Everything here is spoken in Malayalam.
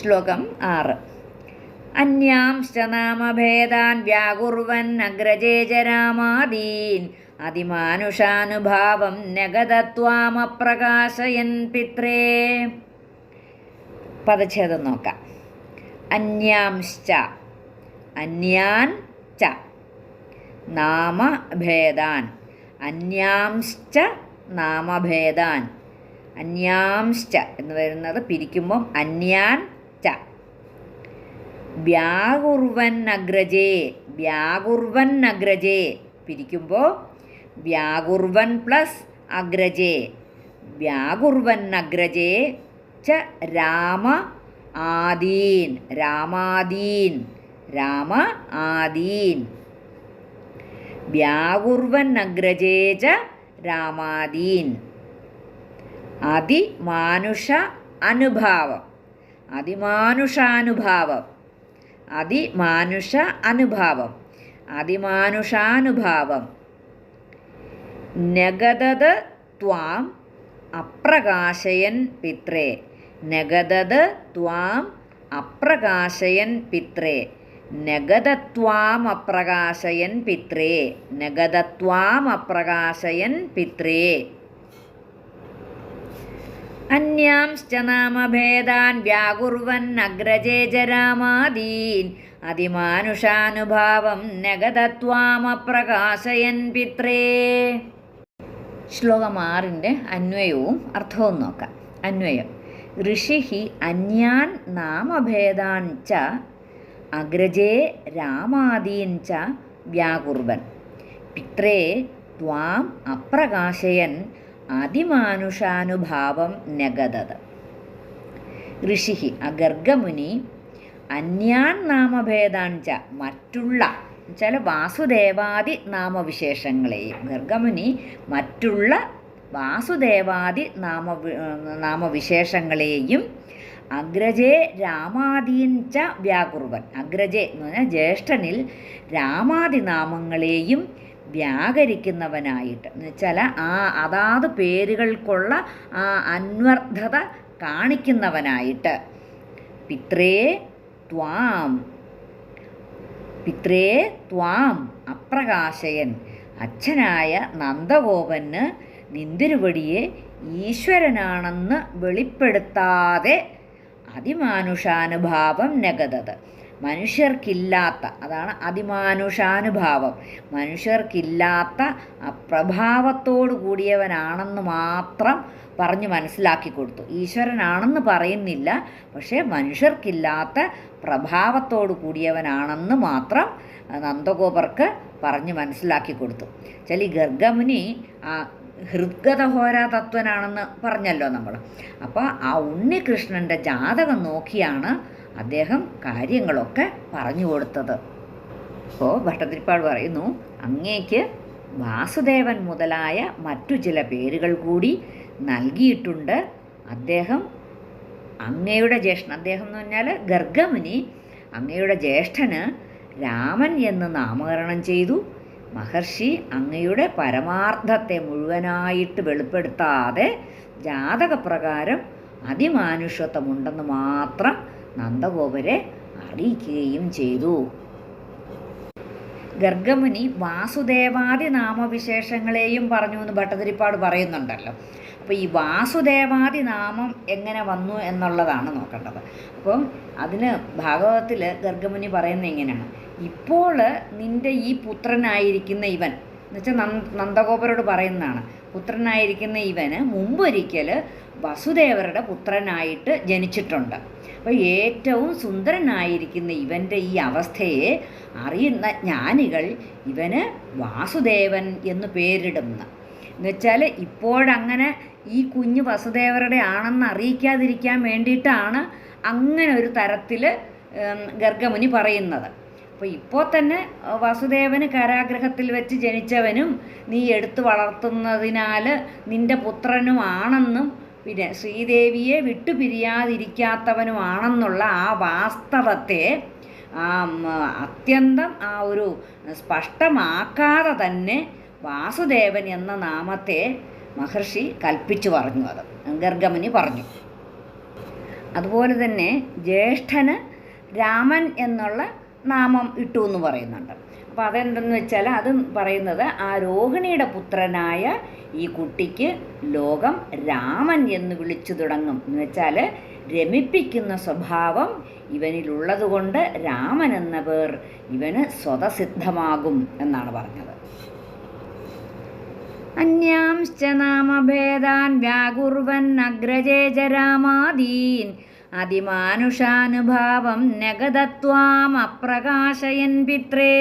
ശ്ലോകം ആറ്. അന്യാംശനാമഭേദാൻ വ്യാകുർവൻ അഗ്രജേജരാമാദീൻ അതിമാനുഷാനുഭാവം നഗതത്വാമപ്രകാശയൻ പിത്രേ. പദച്ഛേദം നോക്കാം. അന്യാംശ്ച അന്യാൻ ച. നാമഭേദാൻ. അന്യാംശ്ച നാമഭേദാൻ. അന്യാംശ്ച എന്ന് വരുന്നത് പിരിക്കുമ്പം അന്യാൻ ച വ്യാകുർവൻ അഗ്രജേ വ്യാകുർവൻ അഗ്രജേ പിരിക്കുമ്പോൾ വ്യാകുർവൻ പ്ലസ് അഗ്രജേ. വ്യാകുർവൻ അഗ്രജേ ച രാമ ആദീൻ രാമാദീൻ രാമ ആദീൻ. വ്യാകുർവൻ അഗ്രജേ ച രാമാദീൻ. അതിമാനുഷ അനുഭാവം. അതിമാനുഷാനുഭാവം. അതിമാനുഷ അനുഭാവം. അതിമാനുഷാനുഭാവം. നഗതത് ത്വാം അപ്രകാശയൻ പിത്രേ. നഗതത് ത്വാം അപ്രകാശയൻ പിത്രേ. നഗതത്വാം അപ്രകാശയൻ പിത്രേ. നഗതത്വാം അപ്രകാശയൻ പിത്രേ. അന്യാംശ്ച നാമഭേദാൻ വ്യാകുർവൻ അഗ്രജേജരാമാദീൻ അതിമാനുഷാനുഭാവം നഗതത്വാമപ്രകാശയൻ പിത്രേ. ശ്ലോകം ആറിന്റെ അന്വയവും അർത്ഥവും നോക്കാം. അന്വയം. ഋഷി അന്യാൻ നാമഭേദാൻ ച അഗ്രജേ രാമാദീൻ ച വ്യാകുർവൻ പിത്രേ ത്വാം അപ്രകാശയൻ അതിമാനുഷാനുഭാവം നഗതത്. ഋഷി അഗർഗമുനി അന്യാൻ നാമഭേദാൻ ച മറ്റുള്ള ചില വാസുദേവാദി നാമവിശേഷങ്ങളെയും. ഗർഗമുനി മറ്റുള്ള വാസുദേവാദി നാമ നാമവിശേഷങ്ങളെയും. അഗ്രജേ രാമാദീൻ ച വ്യാകുർവൻ അഗ്രജേ എന്ന് പറഞ്ഞാൽ ജ്യേഷ്ഠനിൽ രാമാദി നാമങ്ങളെയും വ്യാകരിക്കുന്നവനായിട്ട്. വെച്ചാൽ ആ അതാത് പേരുകൾക്കുള്ള ആ അന്വർത്ഥത കാണിക്കുന്നവനായിട്ട്. പിത്രേ ത്വാം. പിത്രേ ത്വാം. അപ്രകാശയൻ. അച്ഛനായ നന്ദഗോപന് നിന്തിരുവടിയെ ഈശ്വരനാണെന്ന് വെളിപ്പെടുത്താതെ അതിമാനുഷാനുഭാവം നഗതത്. മനുഷ്യർക്കില്ലാത്ത അതാണ് അതിമാനുഷാനുഭാവം. മനുഷ്യർക്കില്ലാത്ത പ്രഭാവത്തോടു കൂടിയവനാണെന്ന് മാത്രം പറഞ്ഞ് മനസ്സിലാക്കി കൊടുത്തു. ഈശ്വരനാണെന്ന് പറയുന്നില്ല പക്ഷേ മനുഷ്യർക്കില്ലാത്ത പ്രഭാവത്തോടു കൂടിയവനാണെന്ന് മാത്രം നന്ദഗോപർക്ക് പറഞ്ഞ് മനസ്സിലാക്കി കൊടുത്തു. ചില ഗർഗമുനി ആ ഹൃദ്ഗതഹോര തത്വനാണെന്ന് പറഞ്ഞല്ലോ നമ്മൾ അപ്പോൾ ആ ഉണ്ണികൃഷ്ണന്റെ ജാതകം നോക്കിയാണ് അദ്ദേഹം കാര്യങ്ങളൊക്കെ പറഞ്ഞു കൊടുത്തത്. അപ്പോൾ ഭട്ടതിരിപ്പാട് പറയുന്നു അങ്ങേക്ക് വാസുദേവൻ മുതലായ മറ്റു ചില പേരുകൾ കൂടി നൽകിയിട്ടുണ്ട്. അദ്ദേഹം അങ്ങയുടെ ജ്യേഷ്ഠൻ അദ്ദേഹം എന്ന് പറഞ്ഞാൽ ഗർഗമുനി അങ്ങയുടെ ജ്യേഷ്ഠന് രാമൻ എന്ന് നാമകരണം ചെയ്തു. മഹർഷി അങ്ങയുടെ പരമാർത്ഥത്തെ മുഴുവനായിട്ട് വെളിപ്പെടുത്താതെ ജാതകപ്രകാരം അതിമാനുഷത്വമുണ്ടെന്ന് മാത്രം നന്ദഗോപരെ അറിയിക്കുകയും ചെയ്തു. ഗർഗമുനി വാസുദേവാദി നാമവിശേഷങ്ങളെയും പറഞ്ഞു എന്ന് ഭട്ടതിരിപ്പാട് പറയുന്നുണ്ടല്ലോ. അപ്പോൾ ഈ വാസുദേവാദി നാമം എങ്ങനെ വന്നു എന്നുള്ളതാണ് നോക്കേണ്ടത്. അപ്പം അതിന് ഭാഗവതത്തിൽ ഗർഗമുനി പറയുന്നത് എങ്ങനെയാണ് ഇപ്പോൾ നിന്റെ ഈ പുത്രനായിരിക്കുന്ന ഇവൻ എന്നുവെച്ചാൽ നന്ദഗോപരോട് പറയുന്നതാണ്. പുത്രനായിരിക്കുന്ന ഇവന് മുമ്പൊരിക്കൽ വസുദേവരുടെ പുത്രനായിട്ട് ജനിച്ചിട്ടുണ്ട്. അപ്പോൾ ഏറ്റവും സുന്ദരനായിരിക്കുന്ന ഇവന്റെ ഈ അവസ്ഥയെ അറിയുന്ന ജ്ഞാനികൾ ഇവന് വാസുദേവൻ എന്ന് പേരിടുന്നു. എന്നുവെച്ചാൽ ഇപ്പോഴങ്ങനെ ഈ കുഞ്ഞ് വസുദേവരുടെ ആണെന്ന് അറിയിക്കാതിരിക്കാൻ വേണ്ടിയിട്ടാണ് അങ്ങനെ ഒരു തരത്തിൽ ഗർഗമുനി പറയുന്നത്. അപ്പോൾ ഇപ്പോൾ തന്നെ വസുദേവന് കാരാഗ്രഹത്തിൽ വെച്ച് ജനിച്ചവനും നീ എടുത്തു വളർത്തുന്നതിനാൽ നിന്റെ പുത്രനുമാണെന്നും പിന്നെ ശ്രീദേവിയെ വിട്ടുപിരിയാതിരിക്കാത്തവനുമാണെന്നുള്ള ആ വാസ്തവത്തെ അത്യന്തം ആ ഒരു സ്പഷ്ടമാക്കാതെ തന്നെ വാസുദേവൻ എന്ന നാമത്തെ മഹർഷി കൽപ്പിച്ചു പറഞ്ഞു അത്. ഗർഗമുനി പറഞ്ഞു. അതുപോലെ തന്നെ ജ്യേഷ്ഠന് രാമൻ എന്നുള്ള നാമം ഇട്ടു എന്ന് പറയുന്നുണ്ട്. അപ്പോൾ അതെന്തെന്ന് വെച്ചാൽ അത് പറയുന്നത് ആ രോഹിണിയുടെ പുത്രനായ ഈ കുട്ടിക്ക് ലോകം രാമൻ എന്ന് വിളിച്ചു തുടങ്ങും. എന്ന് വെച്ചാൽ രമിപ്പിക്കുന്ന സ്വഭാവം ഇവനിലുള്ളതുകൊണ്ട് രാമൻ എന്ന പേർ ഇവന് സ്വതസിദ്ധമാകും എന്നാണ് പറഞ്ഞത്. അന്യാംശ്ച നാമഭേദാൻ വ്യാകുർവൻ അഗ്രജേ ജരാമാദീൻ അതിമാനുഷാനുഭാവം നഗതത്വാമപ്രകാശയൻ പിത്രേ.